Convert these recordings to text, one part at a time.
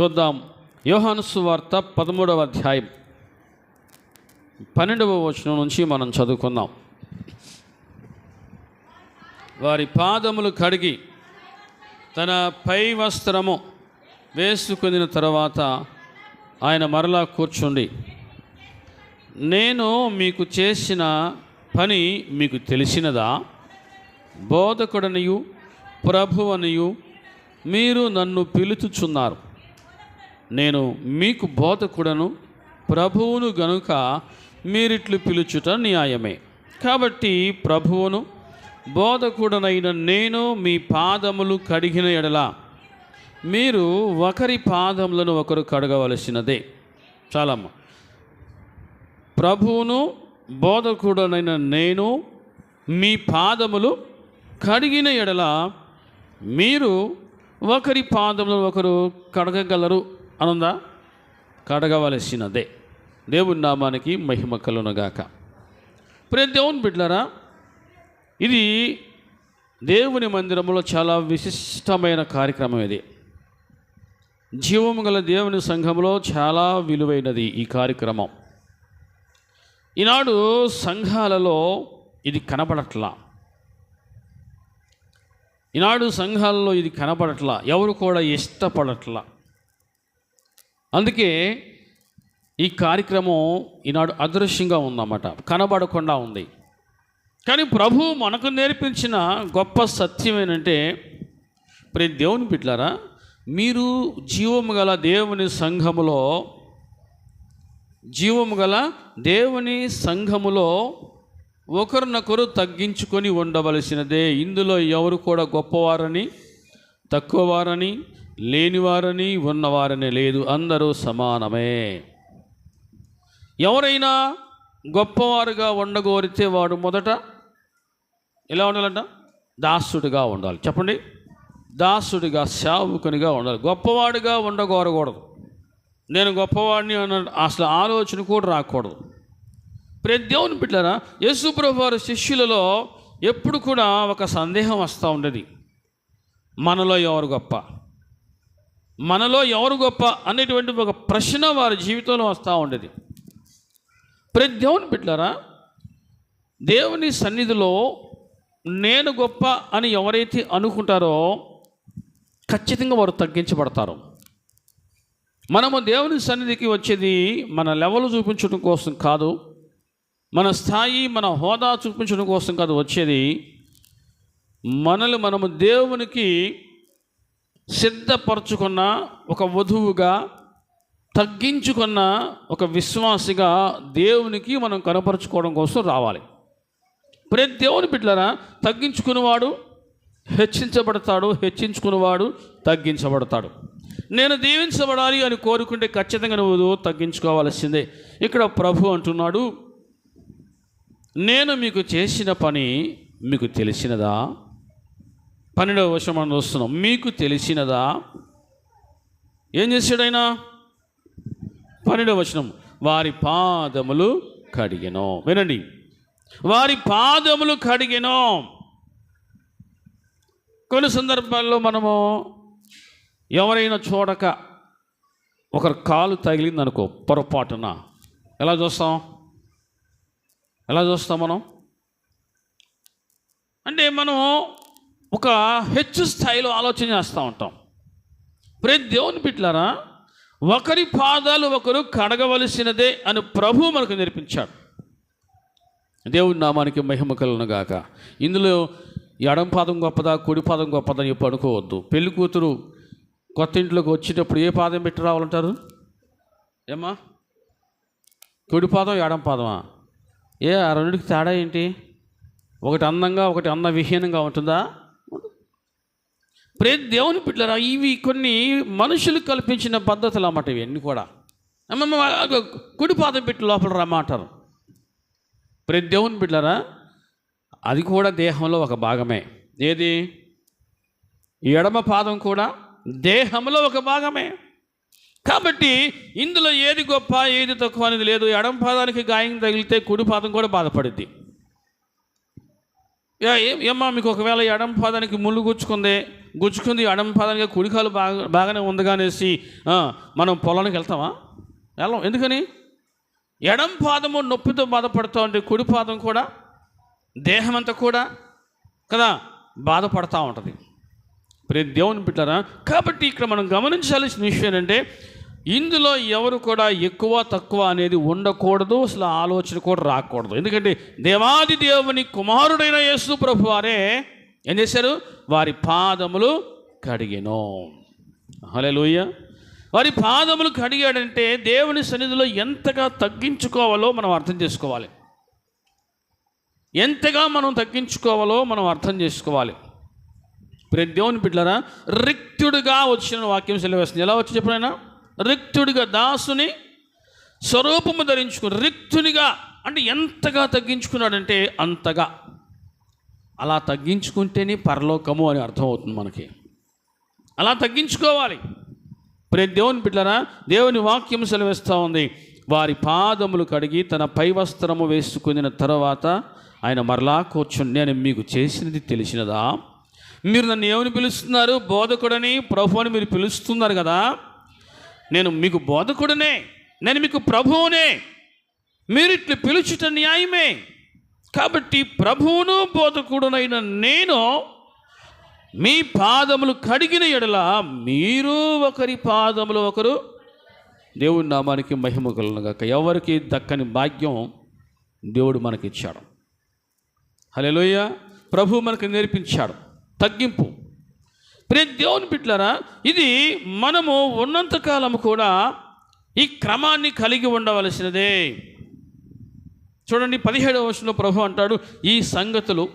చూద్దాం. యోహానుసు వార్త పదమూడవ అధ్యాయం. పన్నెండవ వచనం నుంచి మనం చదువుకుందాం. వారి పాదములు కడిగి తన పై వస్త్రము వేసుకుని తర్వాత ఆయన మరలా కూర్చుండి నేను మీకు చేసిన పని మీకు తెలిసినదా? బోధకుడనియు ప్రభువనియు మీరు నన్ను పిలుచుచున్నారు. నేను మీకు బోధకుడను ప్రభువును గనుక మీరిట్లు పిలుచుట న్యాయమే. కాబట్టి ప్రభువును బోధకుడనైన నేను మీ పాదములు కడిగిన ఎడల మీరు ఒకరి పాదములను ఒకరు కడగవలసినదే. చాలమ్మ. ప్రభువును బోధకుడనైన నేను మీ పాదములు కడిగిన ఎడల మీరు ఒకరి పాదములను ఒకరు కడగగలరు. అనుందా కడగవలసినదే దేవుని నామానికి మహిమ కలునగాక ప్రే దేవుని బిడ్లరా ఇది దేవుని మందిరంలో చాలా విశిష్టమైన కార్యక్రమం ఇది. జీవము గల దేవుని సంఘంలో చాలా విలువైనది ఈ కార్యక్రమం. ఈనాడు సంఘాలలో ఇది కనపడట్లా ఈనాడు సంఘాలలో ఇది కనపడట్లా ఎవరు కూడా ఇష్టపడట్లా. అందుకే ఈ కార్యక్రమం ఈనాడు అదృశ్యంగా ఉందన్నమాట. కనబడకుండా ఉంది. కానీ ప్రభు మనకు నేర్పించిన గొప్ప సత్యం ఏంటంటే ప్రతి దేవుని బిడ్డలారా మీరు జీవము గల దేవుని సంఘములో జీవము గల దేవుని సంఘములో ఒకరినొకరు తగ్గించుకొని ఉండవలసినదే. ఇందులో ఎవరు కూడా గొప్పవారని తక్కువవారని లేనివారని ఉన్నవారని లేదు అందరూ సమానమే. ఎవరైనా గొప్పవారుగా ఉండగోరితే వాడు మొదట ఎలా ఉండాలంట? దాసుడిగా ఉండాలి. చెప్పండి. దాసుడిగా సేవకునిగా ఉండాలి. గొప్పవాడిగా ఉండగోరకూడదు నేను గొప్పవాడిని అన్న అసలు ఆలోచన కూడా రాకూడదు. ప్రతి దేవుని బిడ్డారా యేసుప్రభు వారి శిష్యులలో ఎప్పుడు కూడా ఒక సందేహం వస్తూ ఉండేది. మనలో ఎవరు గొప్ప? మనలో ఎవరు గొప్ప అనేటువంటి ఒక ప్రశ్న వారి జీవితంలో వస్తూ ఉండేది. ప్రతి దేవుని బిడ్డారా దేవుని సన్నిధిలో నేను గొప్ప అని ఎవరైతే అనుకుంటారో ఖచ్చితంగా వారు తగ్గించబడతారు. మనము దేవుని సన్నిధికి వచ్చేది మన లెవెల్ చూపించడం కోసం కాదు మన స్థాయి మన హోదా చూపించడం కోసం కాదు వచ్చేది మనల్ని మనము దేవునికి సిద్ధపరచుకున్న ఒక వధువుగా తగ్గించుకున్న ఒక విశ్వాసిగా దేవునికి మనం కనపరుచుకోవడం కోసం రావాలి. ప్రతి దేవుని బిడ్డలరా తగ్గించుకునేవాడు హెచ్చించబడతాడు హెచ్చించుకునేవాడు తగ్గించబడతాడు. నేను దీవించబడాలి అని కోరుకుంటే ఖచ్చితంగా నువ్వు తగ్గించుకోవాల్సిందే. ఇక్కడ ప్రభు అంటున్నాడు నేను మీకు చేసిన పని మీకు తెలిసినదా? పన్నెండవ వర్షం మనం చూస్తున్నాం. మీకు తెలిసినదా? ఏం చేశాడైనా పన్నెండవ వచనం. వారి పాదములు కడిగెను. వినండి. వారి పాదములు కడిగెను. కొన్ని సందర్భాల్లో మనము ఎవరైనా చూడక ఒకరు కాలు తగిలిందనుకో పొరపాటున ఎలా చూస్తాం? ఎలా చూస్తాం మనం? అంటే మనం ఒక హెచ్చు స్థాయిలో ఆలోచన చేస్తూ ఉంటాం. ప్రతి దేవుని బిడ్డలారా ఒకరి పాదాలు ఒకరు కడగవలసినదే అని ప్రభు మనకు నేర్పించాడు. దేవుడి నామానికి మహిమ కలను గాక. ఇందులో ఎడం పాదం గొప్పదా కుడి పాదం గొప్పదా చెప్పి అనుకోవద్దు. పెళ్ళి కూతురు కొత్త ఇంట్లోకి వచ్చేటప్పుడు ఏ పాదం పెట్టి రావాలంటారు? ఏమ్మా? కుడి పాదం ఎడం పాదమా? ఏ ఆ రెండుకి తేడా ఏంటి? ఒకటి అందంగా ఒకటి అన్న విహీనంగా ఉంటుందా? ప్రతి దేవుని బిడ్డరా ఇవి కొన్ని మనుషులు కల్పించిన పద్ధతులు అన్నమాట ఇవన్నీ కూడా. కుడిపాదం కుడి పాదం పెట్టి లోపల రమ్మంటారు. ప్రతి దేవుని బిడ్డరా అది కూడా దేహంలో ఒక భాగమే. ఏది? ఎడమ పాదం కూడా దేహంలో ఒక భాగమే. కాబట్టి ఇందులో ఏది గొప్ప ఏది తక్కువ అనేది లేదు. ఎడమ పాదానికి గాయం తగిలితే కుడి పాదం కూడా బాధపడుద్ది. ఏమ్మా మీకు ఒకవేళ ఎడం పాదానికి ముళ్ళు గుచ్చుకుంది గుచ్చుకుంది ఎడం పాదానికి కుడికాలు బాగా బాగానే ఉంది అనేసి మనం పొలానికి వెళ్తామా? వెళ్ళం. ఎందుకని? ఎడం పాదము నొప్పితో బాధపడుతూ ఉంటే కుడి పాదం కూడా దేహం అంతా కూడా కదా బాధపడతా ఉంటుంది. ప్రే దేవుని పెట్టారా కాబట్టి ఇక్కడ మనం గమనించాల్సిన విషయం ఏంటంటే ఇందులో ఎవరు కూడా ఎక్కువ తక్కువ అనేది ఉండకూడదు అసలు ఆలోచన కూడా రాకూడదు. ఎందుకంటే దేవాది దేవుని కుమారుడైన యేసు ప్రభు వారే ఏం చేశారు? వారి పాదములు కడిగెను. హలెలుయ్య వారి పాదములు కడిగాడంటే దేవుని సన్నిధిలో ఎంతగా తగ్గించుకోవాలో మనం అర్థం చేసుకోవాలి. ఎంతగా మనం తగ్గించుకోవాలో మనం అర్థం చేసుకోవాలి. ప్రతి దేవుని బిడ్డలారా రిక్తుడుగా వచ్చిన వాక్యం సెలవేస్తుంది. ఎలా వచ్చి చెప్పినైనా రిక్తుడిగా దాసుని స్వరూపము ధరించుకుని రిక్తునిగా అంటే ఎంతగా తగ్గించుకున్నాడంటే అంతగా. అలా తగ్గించుకుంటేనే పరలోకము అని అర్థమవుతుంది మనకి. అలా తగ్గించుకోవాలి. ప్రతి దేవుని బిడ్డరా దేవుని వాక్యం సెలవిస్తూ ఉంది. వారి పాదములు కడిగి తన పై వస్త్రము వేసుకున్న తర్వాత ఆయన మరలా కూర్చుని నేను మీకు చేసినది తెలిసినదా? మీరు నన్ను ఏమని పిలుస్తున్నారు? బోధకుడని ప్రభు అని మీరు పిలుస్తున్నారు కదా? నేను మీకు బోధకుడనే నేను మీకు ప్రభువునే. మీరు ఇట్లు పిలుచుట న్యాయమే. కాబట్టి ప్రభువును బోధకుడునైన నేను మీ పాదములు కడిగిన ఎడల మీరు ఒకరి పాదములు ఒకరు దేవుడి నామానికి మహిమ కలుగుగాక ఎవరికి దక్కని భాగ్యం దేవుడు మనకిచ్చాడు. హలోయ ప్రభు మనకు నేర్పించాడు. తగ్గింపు. ప్రే దేవుని బిడ్డలారా ఇది మనము ఉన్నంతకాలం కూడా ఈ క్రమాన్ని కలిగి ఉండవలసినదే. చూడండి పదిహేడవ వర్షంలో ప్రభు అంటాడు ఈ సంగతులు.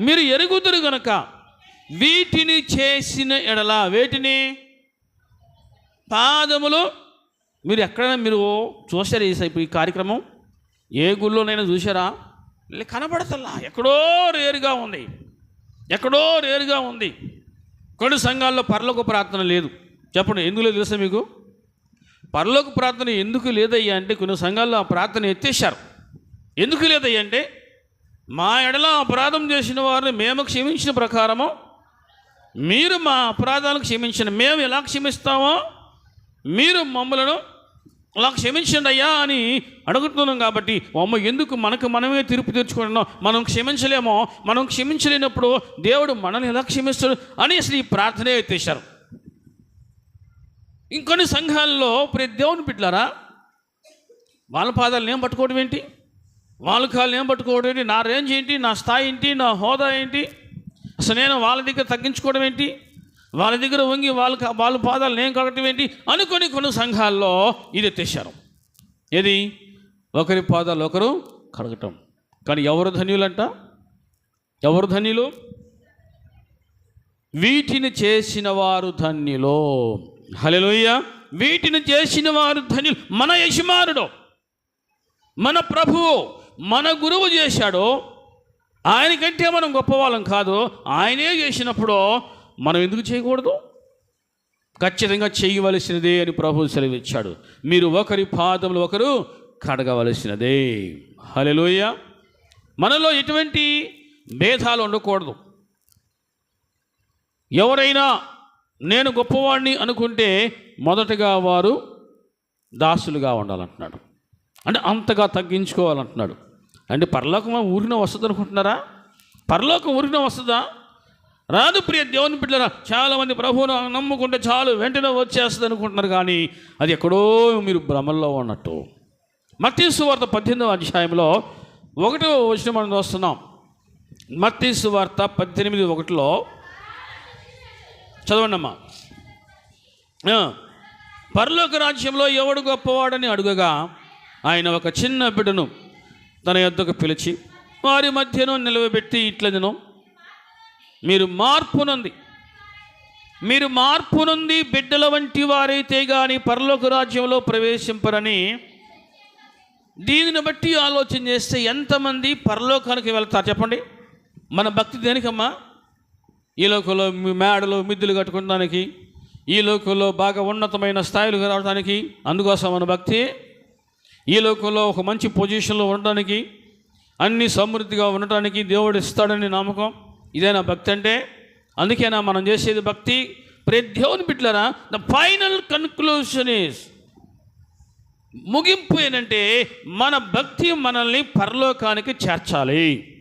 మీరు ఎరుగుదురు గనక వీటిని చేసిన ఎడల వేటిని? పాదములు. మీరు ఎక్కడైనా మీరు చూశారు ఈ సైపు ఈ కార్యక్రమం? ఏ గుళ్ళోనైనా చూసారా? లే కనబడతల్లా. ఎక్కడో రేరుగా ఉంది. ఎక్కడో రేరుగా ఉంది. కొన్ని సంఘాల్లో పరలోక ప్రార్థన లేదు. చెప్పండి ఎందుకు లేదు తెలుసా మీకు? పరలోక ప్రార్థన ఎందుకు లేదయ్యా అంటే కొన్ని సంఘాల్లో ఆ ప్రార్థన ఎత్తేసారు ఎందుకు లేదయ్యంటే మా ఎడల అపరాధం చేసిన వారిని మేము క్షమించిన ప్రకారము మీరు మా అపరాధాలను క్షమించిన మేము ఎలా క్షమిస్తామో మీరు మమ్మలను అలా క్షమించండి అయ్యా అని అడుగుతున్నాం కాబట్టి అమ్మ ఎందుకు మనకు మనమే తీర్పు తీర్చుకుంటున్నాం? మనం క్షమించలేమో మనం క్షమించలేనప్పుడు దేవుడు మనల్ని ఎలా క్షమిస్తాడు అని అసలు ఈ ప్రార్థనే ఎత్తేశారు ఇంకొన్ని సంఘాల్లో ప్రతి దేవుని బిడ్డారా వాళ్ళ పాదాలు ఏం పట్టుకోవడం ఏంటి? వాళ్ళ కాళ్ళు ఏం పట్టుకోవడం ఏంటి? నా రేంజ్ ఏంటి? నా స్థాయి ఏంటి? నా హోదా ఏంటి? అసలు నేను వాళ్ళ దగ్గర తగ్గించుకోవడం ఏంటి? వాళ్ళ దగ్గర వంగి వాళ్ళ వాళ్ళ పాదాలు నేను కడగటం ఏంటి? అనుకొని కొన్ని సంఘాల్లో ఇది తెచ్చారు ఏది? ఒకరి పాదాలు ఒకరు కడగటం. కానీ ఎవరు ధన్యులంట? ఎవరు ధన్యులు? వీటిని చేసిన వారు ధన్యులో. హలోయ వీటిని చేసిన వారు ధన్యులు. మన యజమానుడు మన ప్రభువు మన గురువు చేశాడో ఆయనకంటే మనం గొప్పవాళ్ళం కాదు. ఆయనే చేసినప్పుడు మనం ఎందుకు చేయకూడదు? ఖచ్చితంగా చేయవలసినదే అని ప్రభు సెలవిచ్చాడు. మీరు ఒకరి పాదములు ఒకరు కడగవలసినదే. హలెలోయ మనలో ఎటువంటి భేదాలు ఉండకూడదు. ఎవరైనా నేను గొప్పవాడిని అనుకుంటే మొదటగా వారు దాసులుగా ఉండాలంటున్నాడు. అంటే అంతగా తగ్గించుకోవాలంటున్నాడు. అంటే పరలోకం ఊరిన వస్తుంది అనుకుంటున్నారా? పరలోకం ఊరిన వస్తుందా? రాదు ప్రియ దేవుని బిడ్డరా చాలామంది ప్రభువును నమ్ముకుంటే చాలు వెంటనే వచ్చేస్తుంది అనుకుంటున్నారు కానీ అది ఎక్కడో మీరు భ్రమల్లో ఉన్నట్టు. మత్తీసు వార్త పద్దెనిమిదవ అధ్యాయంలో ఒకటో వచ్చిన మనం చూస్తున్నాం. మత్తీసు వార్త పద్దెనిమిది ఒకటిలో చదవండి అమ్మా పరలోక రాజ్యంలో ఎవడు గొప్పవాడని అడుగగా ఆయన ఒక చిన్న బిడ్డను తన యొద్దకు పిలిచి వారి మధ్యను నిలవబెట్టి ఇట్లదను మీరు మార్పునుంది. మీరు మార్పు నుండి బిడ్డల వంటి వారైతే కానీ పరలోక రాజ్యంలో ప్రవేశింపరని దీనిని బట్టి ఆలోచన చేస్తే ఎంతమంది పరలోకానికి వెళ్తారు చెప్పండి. మన భక్తి దేనికమ్మా? ఈ లోకంలో మేడలు మిద్దులు కట్టుకోవడానికి ఈ లోకంలో బాగా ఉన్నతమైన స్థాయిలకు రావడానికి అందుకోసం మన భక్తి ఈ లోకంలో ఒక మంచి పొజిషన్లో ఉండడానికి అన్ని సమృద్ధిగా ఉండటానికి దేవుడు ఇస్తాడని నమ్మకం. ఇదేనా భక్తి అంటే. అందుకేనా మనం చేసేది భక్తి. ప్రతి దేవుని బిడ్డలరా ద ఫైనల్ కన్క్లూషన్ ఈస్ ముగింపు ఏంటంటే మన భక్తి మనల్ని పరలోకానికి చేర్చాలి.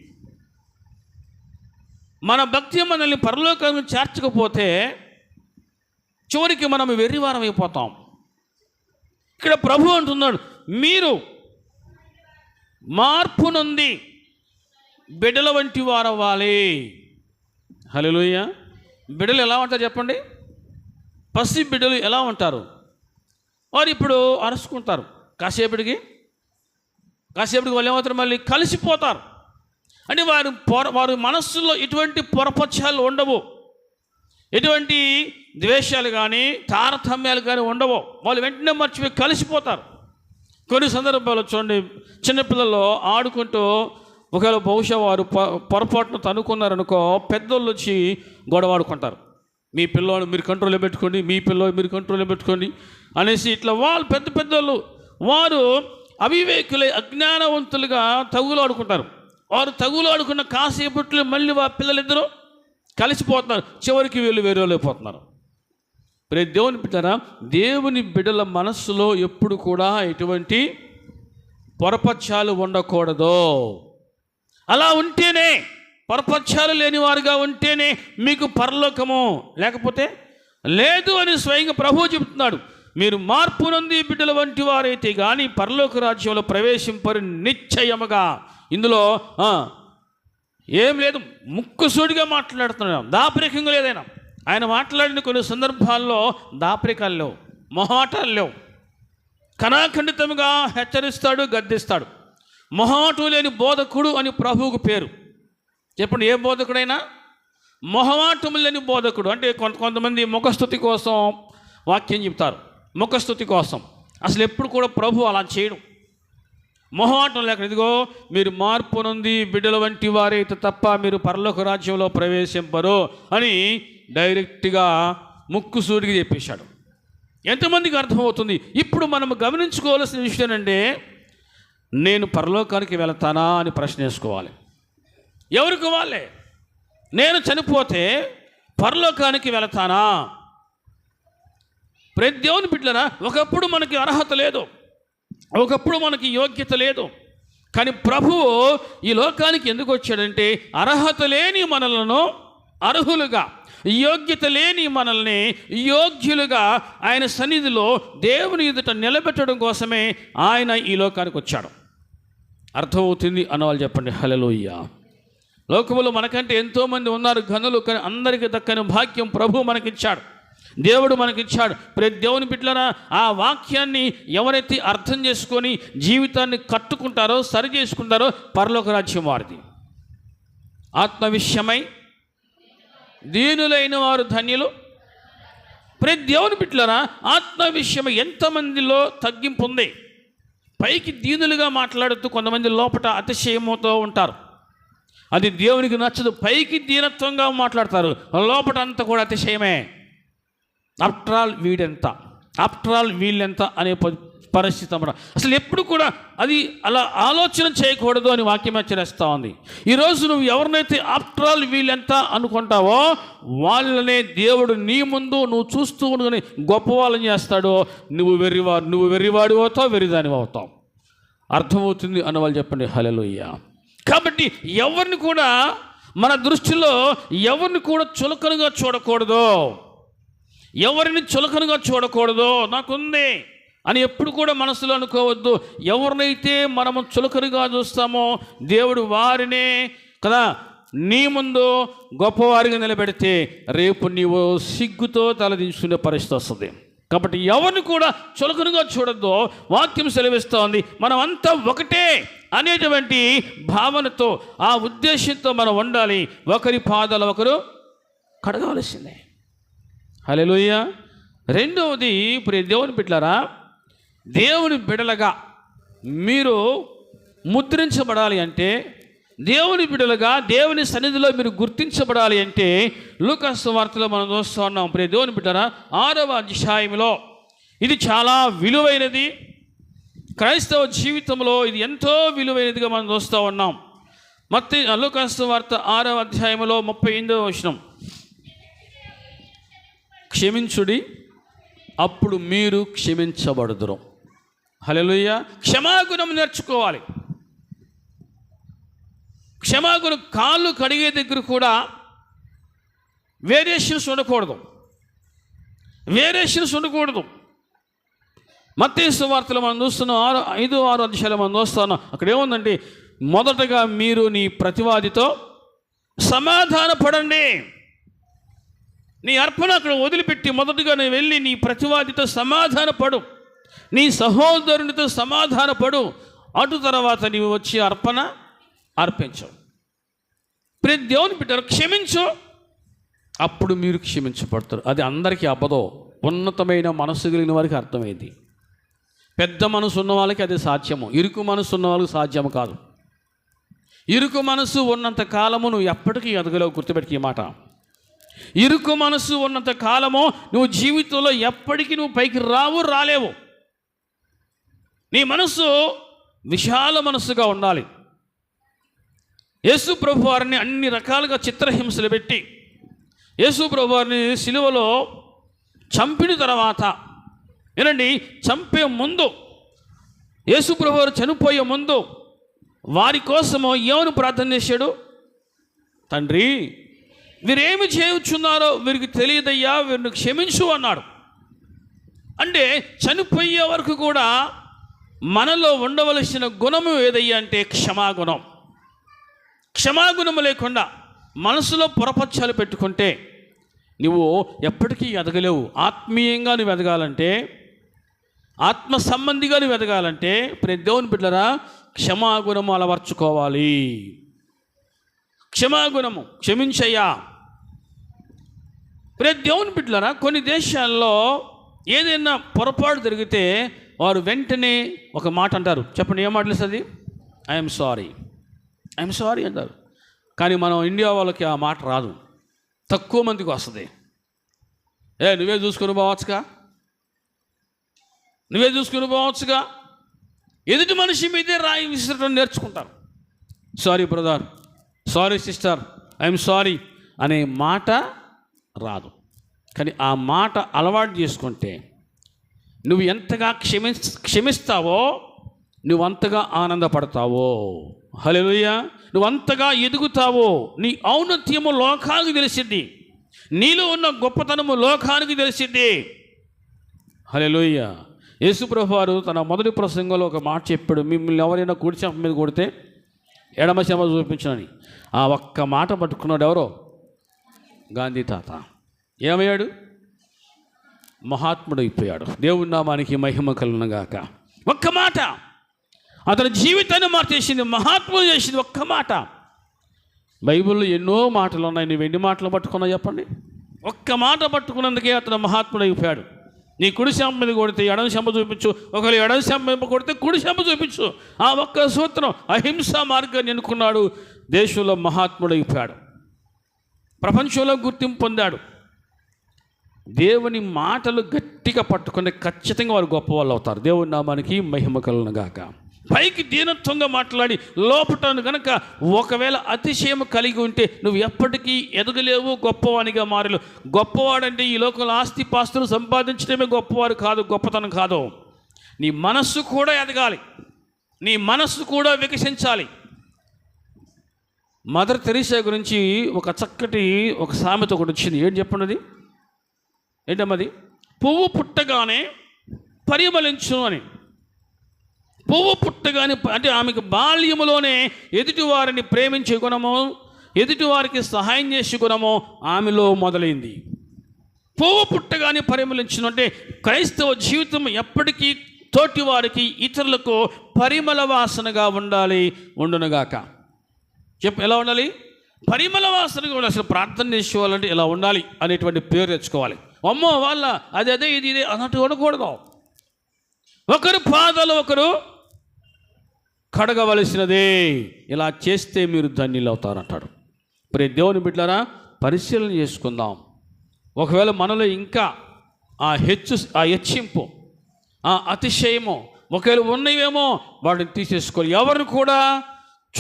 మన భక్తి మనల్ని పరలోకానికి చేర్చకపోతే చివరికి మనం వెర్రివారం అయిపోతాం ఇక్కడ ప్రభు అంటున్నాడు మీరు మార్పు నుండి బిడ్డల వంటి వారవ్వాలి హలోయ బిడ్డలు ఎలా ఉంటారు చెప్పండి? పసి బిడ్డలు ఎలా ఉంటారు? వారు ఇప్పుడు అరుచుకుంటారు. కాసేపటికి కాసేపటికి వాళ్ళు ఏమవుతారు? మళ్ళీ కలిసిపోతారు. అంటే వారు పొర వారి మనస్సులో ఎటువంటి పొరపక్షాలు ఉండవు. ఎటువంటి ద్వేషాలు కానీ తారతమ్యాలు కానీ ఉండవు. వాళ్ళు వెంటనే మర్చిపోయి కలిసిపోతారు. కొన్ని సందర్భాలు చూడండి చిన్నపిల్లలు ఆడుకుంటూ ఒకవేళ బహుశా వారు పొ- పొరపాటున తనుకున్నారనుకో పెద్దోళ్ళు వచ్చి గొడవాడుకుంటారు మీ పిల్లోడు మీరు కంట్రోల్లో పెట్టుకోండి మీ పిల్లోడు మీరు కంట్రోల్లో పెట్టుకోండి అనేసి ఇట్లా వాళ్ళు పెద్ద పెద్దోళ్ళు వారు అవివేకులై అజ్ఞానవంతులుగా తగులాడుకుంటారు వారు తగులాడుకున్న కాసేపట్లో మళ్ళీ వా పిల్లలిద్దరూ కలిసిపోతున్నారు. చివరికి వీళ్ళు వేరేపోతున్నారు ప్రతి దేవుని బిడ్డరా దేవుని బిడ్డల మనస్సులో ఎప్పుడు కూడా ఎటువంటి పొరపక్షాలు ఉండకూడదు. అలా ఉంటేనే పొరపక్షాలు లేని వారుగా ఉంటేనే మీకు పరలోకము లేకపోతే లేదు అని స్వయంగా ప్రభు చెబుతున్నాడు. మీరు మార్పు నుండి బిడ్డల వంటి వారైతే కానీ పరలోక రాజ్యంలో ప్రవేశింపరు నిశ్చయముగా. ఇందులో ఏం లేదు ముక్కుసూడిగా మాట్లాడుతున్నాం దాపరికంగా లేదైనా ఆయన మాట్లాడిన కొన్ని సందర్భాల్లో దాపరికాలు లేవు మొహాటాలు లేవు. కణాఖండితముగా హెచ్చరిస్తాడు గద్దిస్తాడు. మొహాటు లేని బోధకుడు అని ప్రభువుకు పేరు. చెప్పండి ఏ బోధకుడైనా? మొహమాటము లేని బోధకుడు. అంటే కొంత కొంతమంది ముఖస్థుతి కోసం వాక్యం చెప్తారు. ముఖస్థుతి కోసం. అసలు ఎప్పుడు కూడా ప్రభు అలా చేయడం. మొహమాటం లేక ఇదిగో మీరు మార్పు నుండి బిడ్డల వంటి వారైతే తప్ప మీరు పరలోక రాజ్యంలో ప్రవేశింపరు అని డైరెక్ట్గా ముక్కుసూడికి చెప్పేశాడు. ఎంతమందికి అర్థమవుతుంది? ఇప్పుడు మనం గమనించుకోవాల్సిన విషయం ఏంటంటే నేను పరలోకానికి వెళతానా అని ప్రశ్న వేసుకోవాలి. ఎవరికి వాళ్ళే? నేను చనిపోతే పరలోకానికి వెళతానా? ప్రతి దేవుని బిడ్డలరా ఒకప్పుడు మనకి అర్హత లేదు. ఒకప్పుడు మనకి యోగ్యత లేదు. కానీ ప్రభువు ఈ లోకానికి ఎందుకు వచ్చాడంటే అర్హత లేని మనలను అర్హులుగా యోగ్యత లేని మనల్ని యోగ్యులుగా ఆయన సన్నిధిలో దేవుని ఎదుట నిలబెట్టడం కోసమే ఆయన ఈ లోకానికి వచ్చాడు. అర్థమవుతుంది అన్నవాళ్ళు చెప్పండి హలలోయ లోకములో మనకంటే ఎంతోమంది ఉన్నారు గనులు కానీ అందరికీ దక్కని భాగ్యం ప్రభు మనకిచ్చాడు. దేవుడు మనకిచ్చాడు. ప్రతి దేవుని బిడ్డలరా ఆ వాక్యాన్ని ఎవరైతే అర్థం చేసుకొని జీవితాన్ని కట్టుకుంటారో సరి చేసుకుంటారో పరలోక రాజ్యం వారిది. ఆత్మవిషయమై దీనులైన వారు ధన్యులు. ప్రతి దేవుని బిట్లరా ఆత్మ విషయం ఎంతమందిలో తగ్గింపు ఉంది పైకి దీనులుగా మాట్లాడుతూ కొంతమంది లోపట అతిశయముతో ఉంటారు. అది దేవునికి నచ్చదు పైకి దీనత్వంగా మాట్లాడతారు. లోపల అంతా కూడా అతిశయమే. ఆఫ్టర్ ఆల్ వీడెంత? ఆఫ్టర్ ఆల్ వీళ్ళెంత? అనే పరిస్థితి అన్నమాట అసలు ఎప్పుడు కూడా అది అలా ఆలోచన చేయకూడదు అని వాక్యం హెచ్చరిస్తూ ఉంది. ఈరోజు నువ్వు ఎవరినైతే ఆఫ్టర్ ఆల్ వీళ్ళెంత అనుకుంటావో వాళ్ళనే దేవుడు నీ ముందు నువ్వు చూస్తూ ఉండుకొని గొప్ప వాళ్ళని చేస్తాడో నువ్వు వెర్రివాడు నువ్వు వెర్రివాడి అవుతావు వెర్రిదాని అవుతావు. అర్థమవుతుంది అని వాళ్ళు చెప్పండి హలెలుయ్య కాబట్టి ఎవరిని కూడా మన దృష్టిలో ఎవరిని కూడా చులకనగా చూడకూడదు. ఎవరిని చులకనగా చూడకూడదు? నాకుంది. అని ఎప్పుడు కూడా మనసులో అనుకోవద్దు. ఎవరినైతే మనము చులకరుగా చూస్తామో దేవుడు వారినే కదా నీ ముందు గొప్పవారిగా నిలబెడితే రేపు నీవు సిగ్గుతో తలదించుకునే పరిస్థితి వస్తుంది. కాబట్టి ఎవరిని కూడా చులకనుగా చూడద్దు. వాక్యం సెలవిస్తోంది మనం అంతా ఒకటే అనేటువంటి భావనతో ఆ ఉద్దేశంతో మనం ఉండాలి. ఒకరి పాదాలు ఒకరు కడగవలసిందే హలో రెండవది ఇప్పుడు దేవుని పెట్టారా దేవుని బిడలగా మీరు ముద్రించబడాలి అంటే దేవుని బిడలుగా దేవుని సన్నిధిలో మీరు గుర్తించబడాలి అంటే లూకాస్ వార్తలో మనం చూస్తూ ఉన్నాం. ప్రియ దేవుని బిడ్డరా ఆరవ అధ్యాయంలో ఇది చాలా విలువైనది. క్రైస్తవ జీవితంలో ఇది ఎంతో విలువైనదిగా మనం చూస్తూ ఉన్నాం. మత్తి అలోకాస్త వార్త ఆరవ అధ్యాయంలో ముప్పై ఎనిమిదవ వచనం. క్షమించుడి అప్పుడు మీరు క్షమించబడుదురు. హల్లెలూయ. క్షమాగుణం నేర్చుకోవాలి. క్షమాగుణం కాళ్ళు కడిగే దగ్గర కూడా వేరియేషన్స్ ఉండకూడదు. వేరియేషన్స్ ఉండకూడదు. మత్తేసు వార్తలు మనం చూస్తున్నాం. ఆరు ఐదు ఆరు అధ్యాయులు మనం చూస్తున్నాం. అక్కడ ఏముందండి మొదటగా మీరు నీ ప్రతివాదితో సమాధాన పడండి నీ అర్పణ అక్కడ వదిలిపెట్టి మొదటగా నేను వెళ్ళి నీ ప్రతివాదితో సమాధాన పడు నీ సహోదరునితో సమాధానపడు. అటు తర్వాత నీవు వచ్చి అర్పణ అర్పించవు ప్రతి దేవుని బిడ్డరు క్షమించు. అప్పుడు మీరు క్షమించబడతారు. అది అందరికీ అబ్బదో ఉన్నతమైన మనసు కలిగిన వారికి అర్థమైంది. పెద్ద మనసు ఉన్న వాళ్ళకి అది సాధ్యము. ఇరుకు మనసు ఉన్న వాళ్ళకి సాధ్యము కాదు. ఇరుకు మనసు ఉన్నంత కాలము నువ్వు ఎప్పటికీ ఎదగలేవు గుర్తుపెట్టి ఈ మాట. ఇరుకు మనసు ఉన్నంత కాలము నువ్వు జీవితంలో ఎప్పటికీ నువ్వు పైకి రావు రాలేవు. నీ మనస్సు విశాల మనస్సుగా ఉండాలి. యేసు ప్రభు వారిని అన్ని రకాలుగా చిత్రహింసలు పెట్టి యేసు ప్రభు వారిని సిలువలో చంపిన తర్వాత వినండి చంపే ముందు యేసు ప్రభు వారు చనిపోయే ముందు వారి కోసము ఏమని ప్రార్థన చేశాడు? తండ్రి వీరేమి చేయుచున్నారో వీరికి తెలియదయ్యా వీరిని క్షమించు అన్నాడు. అంటే చనిపోయే వరకు కూడా మనలో ఉండవలసిన గుణము ఏదయ్యా అంటే క్షమాగుణం. క్షమాగుణము లేకుండా మనసులో పొరపక్షాలు పెట్టుకుంటే నువ్వు ఎప్పటికీ ఎదగలేవు. ఆత్మీయంగా నువ్వు ఎదగాలంటే ఆత్మ సంబంధిగా నువ్వు ఎదగాలంటే ప్రతి దేవుని బిడ్డరా క్షమాగుణము అలవర్చుకోవాలి. క్షమాగుణము క్షమించయ్యా. ప్రతి దేవుని బిడ్డలరా కొన్ని దేశాల్లో ఏదైనా పొరపాటు జరిగితే వారు వెంటనే ఒక మాట అంటారు. చెప్పండి ఏం మాటలు ఐఎమ్ సారీ ఐఎమ్ సారీ అంటారు. కానీ మనం ఇండియా వాళ్ళకి ఆ మాట రాదు. తక్కువ మందికి వస్తుంది. ఏ నువ్వే చూసుకుని పోవచ్చుగా? నువ్వే చూసుకుని పోవచ్చుగా? ఎదుటి మనిషి మీదే రాయి విసరటం నేర్చుకుంటారు. Sorry brother sorry sister I'm sorry అనే మాట రాదు. కానీ ఆ మాట అలవాటు చేసుకుంటే నువ్వు ఎంతగా క్షమి క్షమిస్తావో నువ్వంతగా ఆనందపడతావో. హలోయ నువ్వంతగా ఎదుగుతావో. నీ ఔన్నత్యము లోకానికి తెలిసింది. నీలో ఉన్న గొప్పతనము లోకానికి తెలిసింది. హలోయ యేసుప్రభు వారు తన మొదటి ప్రసంగంలో ఒక మాట చెప్పాడు. మిమ్మల్ని ఎవరైనా కుడి మీద కొడితే ఎడమ శమ చూపించనని. ఆ ఒక్క మాట పట్టుకున్నాడు ఎవరో? గాంధీ తాత. ఏమయ్యాడు? మహాత్ముడైపోయాడు. దేవుడి నామానికి మహిమ కలునగాక ఒక్క మాట. అతని జీవితాన్ని మార్చేసింది మహాత్ముడు చేసింది ఒక్క మాట. బైబిల్లో ఎన్నో మాటలు ఉన్నాయి. నువ్వు ఎన్ని మాటలు పట్టుకున్నా చెప్పండి. ఒక్క మాట పట్టుకున్నందుకే అతను మహాత్ముడు అయిపోయాడు నీ కుడి శంప మీద కొడితే ఎడని శంప చూపించు ఒకవేళ ఎడని శంప కొడితే కుడి శంప చూపించు. ఆ ఒక్క సూత్రం అహింస మార్గాన్ని ఎన్నుకున్నాడు. దేశంలో మహాత్ముడు అయిపోయాడు ప్రపంచంలో గుర్తింపు పొందాడు. దేవుని మాటలు గట్టిగా పట్టుకుని ఖచ్చితంగా వారు గొప్పవాళ్ళు అవుతారు. దేవుని నామానికి మహిమ కలను గాక. పైకి దీనత్వంగా మాట్లాడి లోపటను కనుక ఒకవేళ అతిశయం కలిగి ఉంటే నువ్వు ఎప్పటికీ ఎదగలేవు గొప్పవానిగా మారలేవు. గొప్పవాడంటే ఈ లోకంలో ఆస్తి పాస్తులు సంపాదించడమే గొప్పవారు కాదు గొప్పతనం కాదు. నీ మనస్సు కూడా ఎదగాలి. నీ మనస్సు కూడా వికసించాలి. మదర్ తెరీసా గురించి ఒక చక్కటి ఒక సామెత ఒకటి వచ్చింది. ఏం చెప్పండి ఏంటమ్మది పువ్వు పుట్టగానే పరిమళించు అని. పువ్వు పుట్టగానే అంటే ఆమెకు బాల్యములోనే ఎదుటివారిని ప్రేమించే గుణము ఎదుటివారికి సహాయం చేసే గుణము ఆమెలో మొదలైంది. పువ్వు పుట్టగానే పరిమళించను అంటే క్రైస్తవ జీవితం ఎప్పటికీ తోటి వారికి ఇతరులకు పరిమళ వాసనగా ఉండాలి ఉండునుగాక. చెప్ ఎలా ఉండాలి? పరిమళ వాసనగా ఉండాలి. అసలు ప్రార్థన చేసుకోవాలంటే ఇలా ఉండాలి అనేటువంటి పేరు తెచ్చుకోవాలి. అమ్మో వాళ్ళ అది అదే ఇది ఇది అన్నట్టు ఉండకూడదు ఒకరు పాదాలు ఒకరు కడగవలసినదే. ఇలా చేస్తే మీరు ధన్యులు అవుతారంటాడు. మరి దేవుని బిడ్డారా పరిశీలన చేసుకుందాం. ఒకవేళ మనలో ఇంకా ఆ హెచ్చు ఆ హెచ్చింపు ఆ అతిశయము ఒకవేళ ఉన్నవేమో వాటిని తీసేసుకోవాలి. ఎవరిని కూడా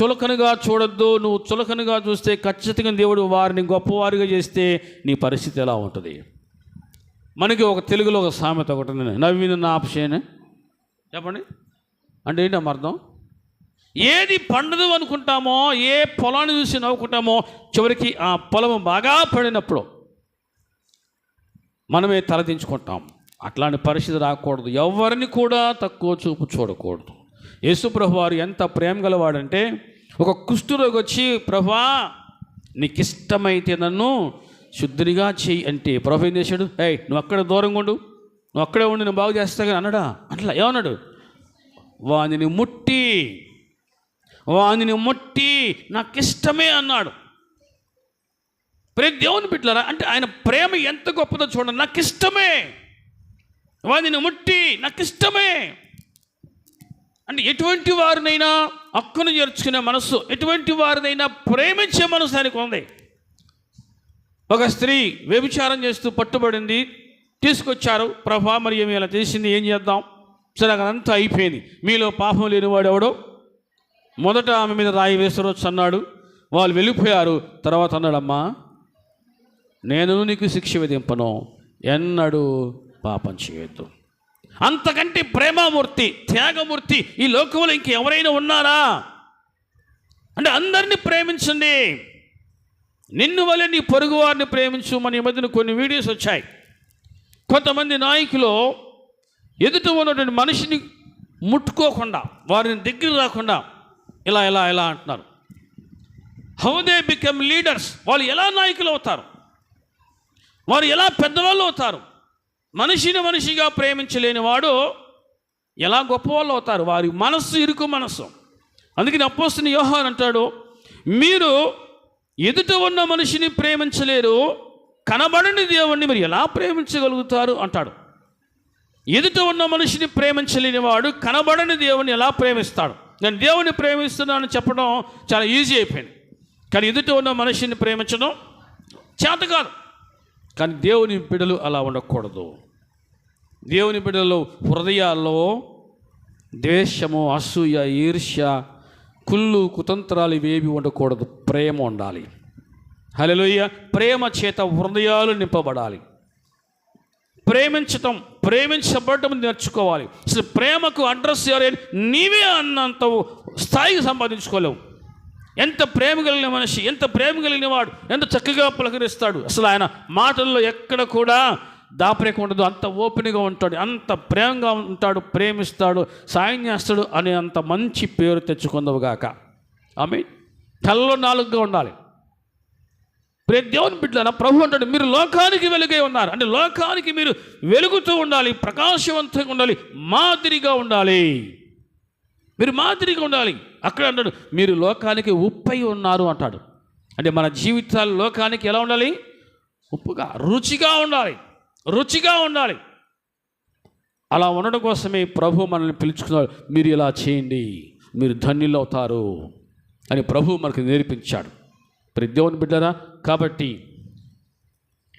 చులకనగా చూడొద్దు. నువ్వు చులకనగా చూస్తే ఖచ్చితంగా దేవుడు వారిని గొప్పవారిగా చేస్తే నీ పరిస్థితి ఎలా ఉంటుంది? మనకి ఒక తెలుగులో ఒక సామెత ఒకటి నవ్విన నాపశేనే చెప్పండి. అంటే ఏంటి అర్థం? ఏది పండదు అనుకుంటామో ఏ పొలాన్ని చూసి నవ్వుకుంటామో చివరికి ఆ పొలం బాగా పడినప్పుడు మనమే తలదించుకుంటాం అట్లాంటి పరిస్థితి రాకూడదు. ఎవరిని కూడా తక్కువ చూపు చూడకూడదు. యేసుప్రభు వారు ఎంత ప్రేమ గలవాడంటే ఒక కుష్ఠురోగి వచ్చి ప్రభా నీకు ఇష్టమైతే నన్ను శుద్ధినిగా చెయ్యి అంటే ప్రభు ఏం చేశాడు? ఏయ్ నువ్వు అక్కడ దూరంగా ఉండు. నువ్వు అక్కడే ఉండి నువ్వు బాగు చేస్తా కానీ అన్నాడా? అట్లా ఏమన్నాడు? వానిని ముట్టి వానిని ముట్టి నాకు ఇష్టమే అన్నాడు. ప్రతి దేవుని బిడ్డలారా అంటే ఆయన ప్రేమ ఎంత గొప్పదో చూడండి. నాకు ఇష్టమే వాడిని ముట్టి నాకు ఇష్టమే అంటే ఎటువంటి వారినైనా హక్కును చేర్చుకునే మనస్సు ఎటువంటి వారినైనా ప్రేమించే మనసు ఆయనకు ఉంది. ఒక స్త్రీ వ్యభిచారం చేస్తూ పట్టుబడింది తీసుకొచ్చారు. ప్రభా మరి ఏమి ఇలా చేసింది? ఏం చేద్దాం? సరే అదంతా అయిపోయింది. మీలో పాపం లేనివాడు ఎవడో? మొదట ఆమె మీద రాయి వేసరొచ్చు అన్నాడు. వాళ్ళు వెళ్ళిపోయారు. తర్వాత అన్నాడమ్మా నేను నీకు శిక్ష విధింపను. ఎన్నడూ పాపం చేయొద్దు. అంతకంటే ప్రేమమూర్తి త్యాగమూర్తి ఈ లోకంలో ఇంకెవరైనా ఉన్నారా? అంటే అందరినీ ప్రేమించండి. నిన్ను వల్ల నీ పొరుగు వారిని ప్రేమించు మన ఈ మధ్యన కొన్ని వీడియోస్ వచ్చాయి. కొంతమంది నాయకులు ఎదుట ఉన్నటువంటి మనిషిని ముట్టుకోకుండా వారిని దగ్గర రాకుండా ఇలా ఇలా ఇలా అంటున్నారు. హౌ దే బికమ్ లీడర్స్ వాళ్ళు ఎలా నాయకులు అవుతారు? వారు ఎలా పెద్దవాళ్ళు అవుతారు? మనిషిని మనిషిగా ప్రేమించలేని వాడు ఎలా గొప్పవాళ్ళు అవుతారు? వారి మనస్సు ఇరుకు మనస్సు. అందుకని అపోస్తుని యోహాన్ అంటాడు మీరు ఎదుట ఉన్న మనిషిని ప్రేమించలేరు కనబడని దేవుణ్ణి మీరు ఎలా ప్రేమించగలుగుతారు అంటాడు. ఎదుట ఉన్న మనిషిని ప్రేమించలేని వాడు కనబడని దేవుని ఎలా ప్రేమిస్తాడు. నేను దేవుని ప్రేమిస్తున్నానని చెప్పడం చాలా ఈజీ అయిపోయింది. కానీ ఎదుట ఉన్న మనిషిని ప్రేమించడం చేత కాదు. కానీ దేవుని బిడలు అలా ఉండకూడదు. దేవుని బిడలు హృదయాల్లో ద్వేషము అసూయ ఈర్ష్య కుళ్ళు కుతంత్రాలు ఇవేవి ఉండకూడదు. ప్రేమ ఉండాలి. హలోయ ప్రేమ చేత హృదయాలు నింపబడాలి. ప్రేమించటం ప్రేమించబడటం నేర్చుకోవాలి. అసలు ప్రేమకు అడ్రస్ ఎవరైనా నీవే అన్నంత స్థాయికి సంపాదించుకోలేవు. ఎంత ప్రేమ కలిగిన మనిషి ఎంత ప్రేమ కలిగిన వాడు ఎంత చక్కగా పలకరిస్తాడు. అసలు ఆయన మాటల్లో ఎక్కడ కూడా దాపరేక ఉండదు అంత ఓపెన్గా ఉంటాడు అంత ప్రేమగా ఉంటాడు ప్రేమిస్తాడు సాయం చేస్తాడు అనే అంత మంచి పేరు తెచ్చుకుందవుగాక ఆమె కళ్ళలో నాలుగుగా ఉండాలి. ప్రతి దేవుని బిడ్డల ప్రభు అంటాడు మీరు లోకానికి వెలుగై ఉన్నారు. అంటే లోకానికి మీరు వెలుగుతూ ఉండాలి ప్రకాశవంతంగా ఉండాలి మాదిరిగా ఉండాలి. మీరు మాదిరిగా ఉండాలి. అక్కడ అంటాడు మీరు లోకానికి ఉప్పై ఉన్నారు అంటాడు. అంటే మన జీవితాలు లోకానికి ఎలా ఉండాలి? ఉప్పుగా రుచిగా ఉండాలి. రుచిగా ఉండాలి. అలా ఉండడం కోసమే ప్రభు మనల్ని పిలుచుకున్నాడు. మీరు ఇలా చేయండి. మీరు ధన్యులు అవుతారు అని ప్రభు మనకు నేర్పించాడు. ప్రతి దేవుని బిడ్డరా కాబట్టి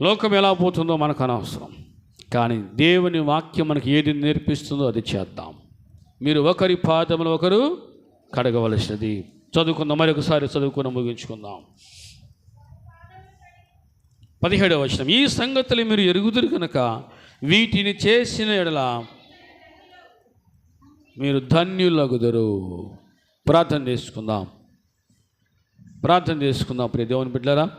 లోకం ఎలా పోతుందో మనకు అనవసరం. కానీ దేవుని వాక్యం మనకి ఏది నేర్పిస్తుందో అది చేద్దాం. మీరు ఒకరి పాదములు ఒకరు కడగవలసినది. చదువుకుందాం. మరొకసారి చదువుకుని ముగించుకుందాం. పదిహేడవ వచనం. ఈ సంగతులు మీరు ఎరుగుదురు కనుక వీటిని చేసిన ఎడల మీరు ధన్యులగుదరు. ప్రార్థన చేసుకుందాం. ప్రార్థన చేసుకుందాం ప్రియ దేవుని బిడ్డరా